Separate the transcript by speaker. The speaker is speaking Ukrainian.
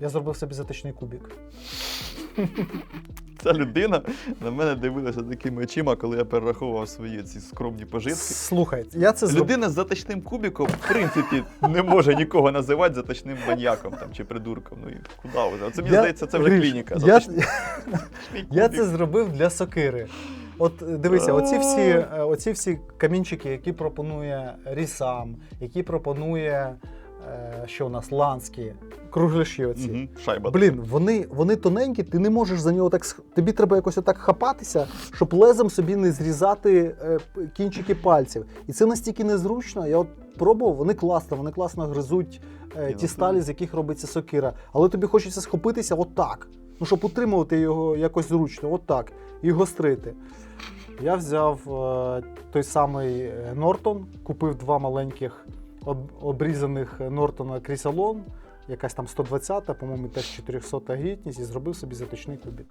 Speaker 1: Я зробив собі заточний кубик.
Speaker 2: Ця людина на мене дивилася такими очима, коли я перераховував свої ці скромні пожитки.
Speaker 1: Слухай, я це зробив.
Speaker 2: Людина з заточним кубиком, в принципі, не може нікого називати заточним маньяком там, чи придурком. Ну і куди вже? Це мені
Speaker 1: Я-
Speaker 2: здається, це вже
Speaker 1: Гриш,
Speaker 2: клініка.
Speaker 1: Я, я це зробив для сокири. От е, дивися, оці всі, е, оці всі камінчики, які пропонує Рісам, які пропонує, що у нас, Ланські, кругляші оці.
Speaker 2: Мгм, Шайба.
Speaker 1: Блін, вони, вони тоненькі, ти не можеш за нього так. Тобі треба якось отак хапатися, щоб лезом собі не зрізати е, кінчики пальців. І це настільки незручно. Я от пробував, вони класно, вони класно гризуть е, ті
Speaker 2: ну,
Speaker 1: сталі, з яких робиться сокира. Але тобі хочеться схопитися отак. Ну, щоб утримувати його якось зручно, отак, і гострити. Я взяв е, той самий е, Нортон, купив два маленьких обрізаних Нортона Крісалон, якась там 120-та, по-моєму, теж 400 грітність, і зробив собі заточний кубик.